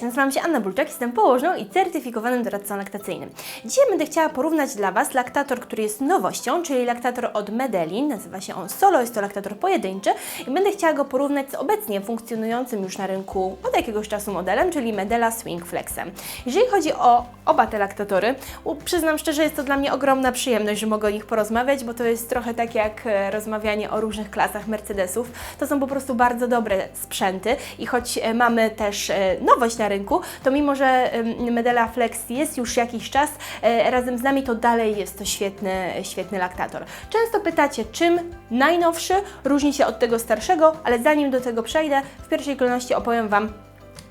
Cześć, nazywam się Anna Bulczak, jestem położną i certyfikowanym doradcą laktacyjnym. Dzisiaj będę chciała porównać dla Was laktator, który jest nowością, czyli laktator od Medelin, nazywa się on Solo, jest to laktator pojedynczy i będę chciała go porównać z obecnie funkcjonującym już na rynku od jakiegoś czasu modelem, czyli Medela Swing Flexem. Jeżeli chodzi o oba te laktatory, przyznam szczerze, jest to dla mnie ogromna przyjemność, że mogę o nich porozmawiać, bo to jest trochę tak jak e, rozmawianie o różnych klasach Mercedesów. To są po prostu bardzo dobre sprzęty i choć e, mamy też e, nowość na rynku, to mimo, że Medela Flex jest już jakiś czas e, razem z nami, to dalej jest to świetny, świetny laktator. Często pytacie, czym najnowszy różni się od tego starszego, ale zanim do tego przejdę, w pierwszej kolejności opowiem Wam,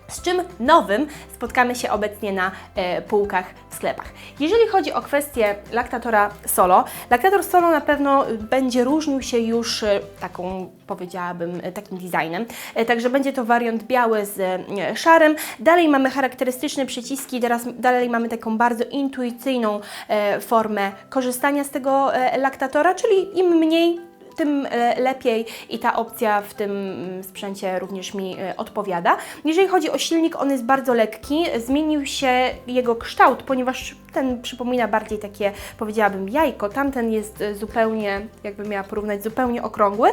z czym nowym spotkamy się obecnie na e, półkach w sklepach. Jeżeli chodzi o kwestię laktatora solo, laktator solo na pewno będzie różnił się już e, taką, powiedziałabym, e, takim designem. E, także będzie to wariant biały z e, szarym. Dalej mamy charakterystyczne przyciski, teraz dalej mamy taką bardzo intuicyjną e, formę korzystania z tego e, laktatora, czyli im mniej tym e, lepiej i ta opcja w tym mm, sprzęcie również mi e, odpowiada. Jeżeli chodzi o silnik, on jest bardzo lekki, zmienił się jego kształt, ponieważ ten przypomina bardziej takie, powiedziałabym, jajko, tamten jest e, zupełnie, jakbym miała porównać, zupełnie okrągły.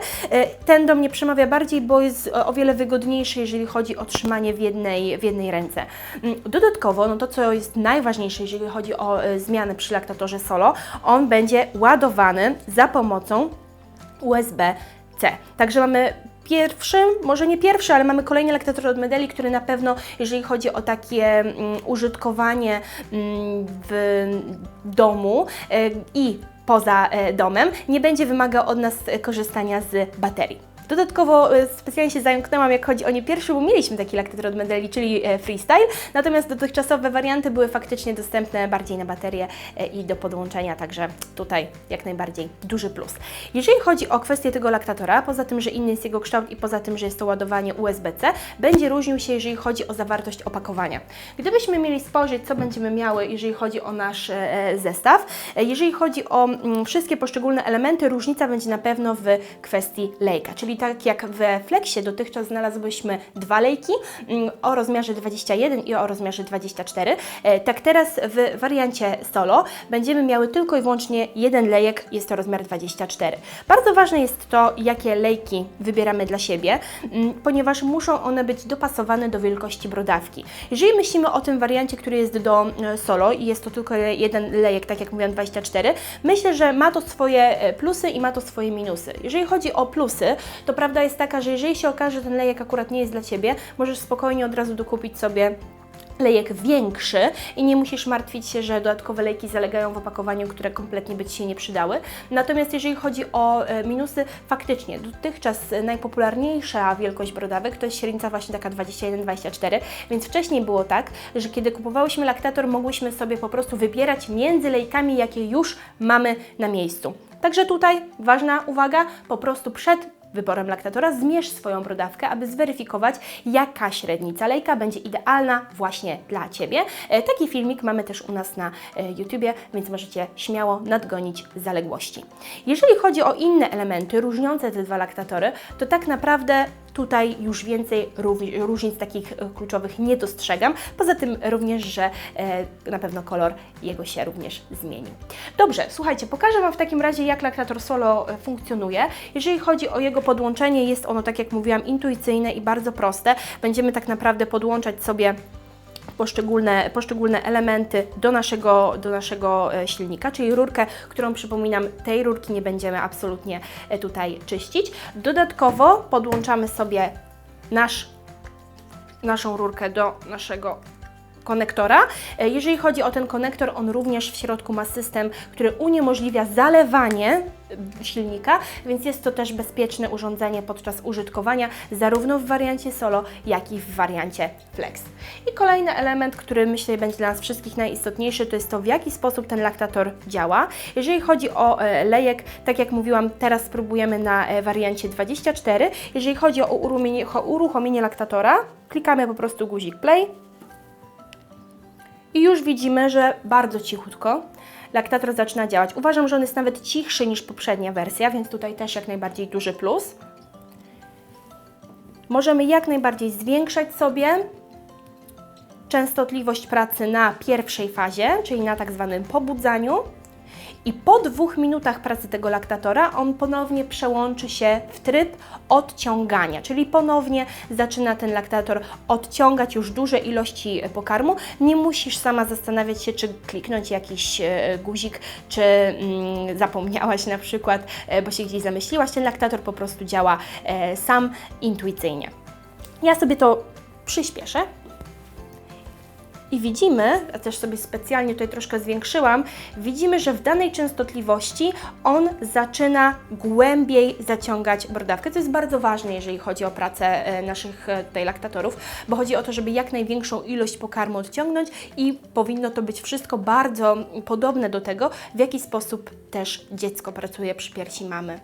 Ten do mnie przemawia bardziej, bo jest o wiele wygodniejszy, jeżeli chodzi o trzymanie w jednej, w jednej ręce. Mm, Dodatkowo, no to co jest najważniejsze, jeżeli chodzi o zmiany przy laktatorze solo, on będzie ładowany za pomocą USB-C. Także mamy pierwszy, może nie pierwszy, ale mamy kolejny laktator od Medeli, który na pewno, jeżeli chodzi o takie mm, użytkowanie mm, w domu e, i poza e, domem, nie będzie wymagał od nas e, korzystania z baterii. Dodatkowo e, specjalnie się zająknęłam, jak chodzi o nie pierwszy, bo mieliśmy taki laktator od Medeli, czyli e, Freestyle, natomiast dotychczasowe warianty były faktycznie dostępne bardziej na baterię e, i do podłączenia, także tutaj jak najbardziej duży plus. Jeżeli chodzi o kwestię tego laktatora, poza tym, że inny jest jego kształt i poza tym, że jest to ładowanie USB-C, będzie różnił się, jeżeli chodzi o zawartość opakowania. Gdybyśmy mieli spojrzeć, co będziemy miały, jeżeli chodzi o nasz zestaw, jeżeli chodzi o mm, wszystkie poszczególne elementy, różnica będzie na pewno w kwestii lejka, czyli tak jak we Flexie dotychczas znalazłyśmy dwa lejki mm, o rozmiarze 21 i o rozmiarze 24, e, tak teraz w wariancie solo będziemy miały tylko i wyłącznie jeden lejek, jest to rozmiar 24. Bardzo ważne jest to, jakie lejki wybieramy dla siebie, mm, ponieważ muszą one być dopasowane do wielkości brodawki. Jeżeli myślimy o tym wariancie, który jest do e, solo i jest to tylko jeden lejek, tak jak mówiłam 24, myślę, że ma to swoje e, plusy i ma to swoje minusy. Jeżeli chodzi o plusy, to prawda jest taka, że jeżeli się okaże, że ten lejek akurat nie jest dla Ciebie, możesz spokojnie od razu dokupić sobie lejek większy i nie musisz martwić się, że dodatkowe lejki zalegają w opakowaniu, które kompletnie by Ci się nie przydały. Natomiast jeżeli chodzi o e, minusy, faktycznie dotychczas najpopularniejsza wielkość brodawek to jest średnica właśnie taka 21-24, więc wcześniej było tak, że kiedy kupowałyśmy laktator, mogłyśmy sobie po prostu wybierać między lejkami, jakie już mamy na miejscu. Także tutaj ważna uwaga, po prostu przed wyborem laktatora zmierz swoją brodawkę, aby zweryfikować, jaka średnica lejka będzie idealna właśnie dla Ciebie. E, Taki filmik mamy też u nas na e, YouTubie, więc możecie śmiało nadgonić zaległości. Jeżeli chodzi o inne elementy różniące te dwa laktatory, to tak naprawdę tutaj już więcej różnic takich e, kluczowych nie dostrzegam. Poza tym również, że e, na pewno kolor jego się również zmieni. Dobrze, słuchajcie, pokażę Wam w takim razie, jak laktator solo e, funkcjonuje. Jeżeli chodzi o jego podłączenie, jest ono, tak jak mówiłam, intuicyjne i bardzo proste. Będziemy tak naprawdę podłączać sobie poszczególne, poszczególne elementy do naszego, do naszego e, silnika, czyli rurkę, którą przypominam, tej rurki nie będziemy absolutnie e, tutaj czyścić. Dodatkowo podłączamy sobie nasz, naszą rurkę do naszego konektora. E, Jeżeli chodzi o ten konektor, on również w środku ma system, który uniemożliwia zalewanie silnika, więc jest to też bezpieczne urządzenie podczas użytkowania, zarówno w wariancie solo, jak i w wariancie flex. I kolejny element, który myślę będzie dla nas wszystkich najistotniejszy, to jest to, w jaki sposób ten laktator działa. Jeżeli chodzi o e, lejek, tak jak mówiłam, teraz spróbujemy na e, wariancie 24. Jeżeli chodzi o uruchomienie, o uruchomienie laktatora, klikamy po prostu guzik play. I już widzimy, że bardzo cichutko laktator zaczyna działać. Uważam, że on jest nawet cichszy niż poprzednia wersja, więc tutaj też jak najbardziej duży plus. Możemy jak najbardziej zwiększać sobie częstotliwość pracy na pierwszej fazie, czyli na tak zwanym pobudzaniu. I po dwóch minutach pracy tego laktatora on ponownie przełączy się w tryb odciągania, czyli ponownie zaczyna ten laktator odciągać już duże ilości pokarmu. Nie musisz sama zastanawiać się, czy kliknąć jakiś e, guzik, czy mm, zapomniałaś na przykład, e, bo się gdzieś zamyśliłaś. Ten laktator po prostu działa e, sam intuicyjnie. Ja sobie to przyspieszę. I widzimy, a też sobie specjalnie tutaj troszkę zwiększyłam, widzimy, że w danej częstotliwości on zaczyna głębiej zaciągać brodawkę. To jest bardzo ważne, jeżeli chodzi o pracę e, naszych e, tutaj laktatorów, bo chodzi o to, żeby jak największą ilość pokarmu odciągnąć i powinno to być wszystko bardzo podobne do tego, w jaki sposób też dziecko pracuje przy piersi mamy.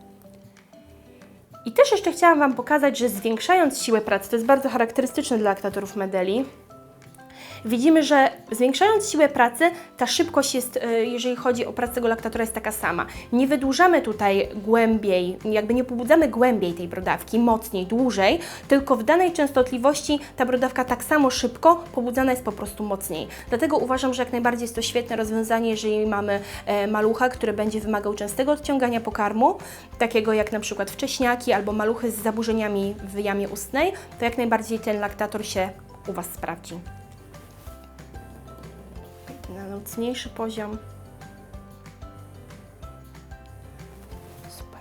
I też jeszcze chciałam Wam pokazać, że zwiększając siłę pracy, to jest bardzo charakterystyczne dla laktatorów Medeli, widzimy, że zwiększając siłę pracy, ta szybkość jest, e, jeżeli chodzi o pracę tego laktatora, jest taka sama. Nie wydłużamy tutaj głębiej, jakby nie pobudzamy głębiej tej brodawki, mocniej, dłużej, tylko w danej częstotliwości ta brodawka tak samo szybko pobudzana jest po prostu mocniej. Dlatego uważam, że jak najbardziej jest to świetne rozwiązanie, jeżeli mamy e, malucha, który będzie wymagał częstego odciągania pokarmu, takiego jak na przykład wcześniaki albo maluchy z zaburzeniami w jamie ustnej, to jak najbardziej ten laktator się u Was sprawdzi na mocniejszy poziom. Super.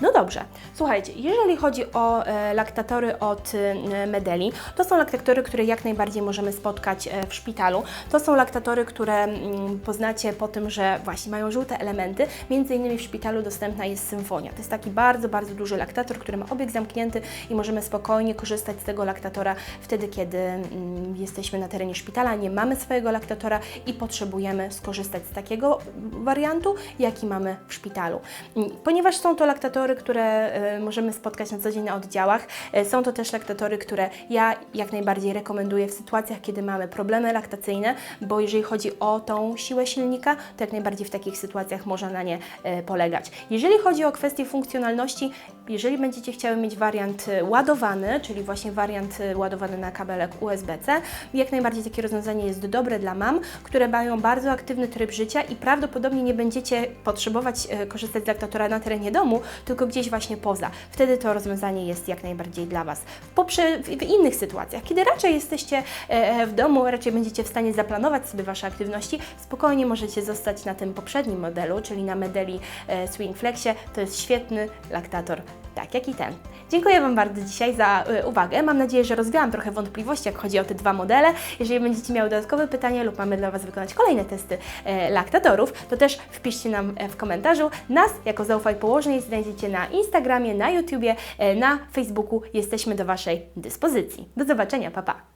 No dobrze, słuchajcie, jeżeli chodzi o e, laktatory od e, Medeli, to są laktatory, które jak najbardziej możemy spotkać e, w szpitalu. To są laktatory, które mm, poznacie po tym, że właśnie mają żółte elementy. Między innymi w szpitalu dostępna jest symfonia. To jest taki bardzo, bardzo duży laktator, który ma obieg zamknięty i możemy spokojnie korzystać z tego laktatora wtedy, kiedy mm, jesteśmy na terenie szpitala, nie mamy swojego laktatora i potrzebujemy skorzystać z takiego wariantu, jaki mamy w szpitalu. Mm, Ponieważ są to laktatory, które możemy spotkać na co dzień na oddziałach, e, są to też laktatory, które ja jak najbardziej rekomenduję w sytuacjach, kiedy mamy problemy laktacyjne, bo jeżeli chodzi o tą siłę silnika, to jak najbardziej w takich sytuacjach można na nie e, polegać. Jeżeli chodzi o kwestię funkcjonalności, jeżeli będziecie chciały mieć wariant ładowany, czyli właśnie wariant ładowany na kabelek USB-C, jak najbardziej takie rozwiązanie jest dobre dla mam, które mają bardzo aktywny tryb życia i prawdopodobnie nie będziecie potrzebować korzystać z laktatora na terenie domu, tylko gdzieś właśnie poza. Wtedy to rozwiązanie jest jak najbardziej dla Was. Poprze- w innych sytuacjach, kiedy raczej jesteście e, w domu, raczej będziecie w stanie zaplanować sobie Wasze aktywności, spokojnie możecie zostać na tym poprzednim modelu, czyli na Medeli e, Swing Flexie. To jest świetny laktator tak jak i ten. Dziękuję Wam bardzo dzisiaj za y, uwagę. Mam nadzieję, że rozwiałam trochę wątpliwości, jak chodzi o te dwa modele. Jeżeli będziecie miały dodatkowe pytania lub mamy dla Was wykonać kolejne testy e, laktatorów, to też wpiszcie nam e, w komentarzu. Nas jako Zaufaj Położnej znajdziecie na Instagramie, na YouTubie, e, na Facebooku. Jesteśmy do Waszej dyspozycji. Do zobaczenia, pa pa!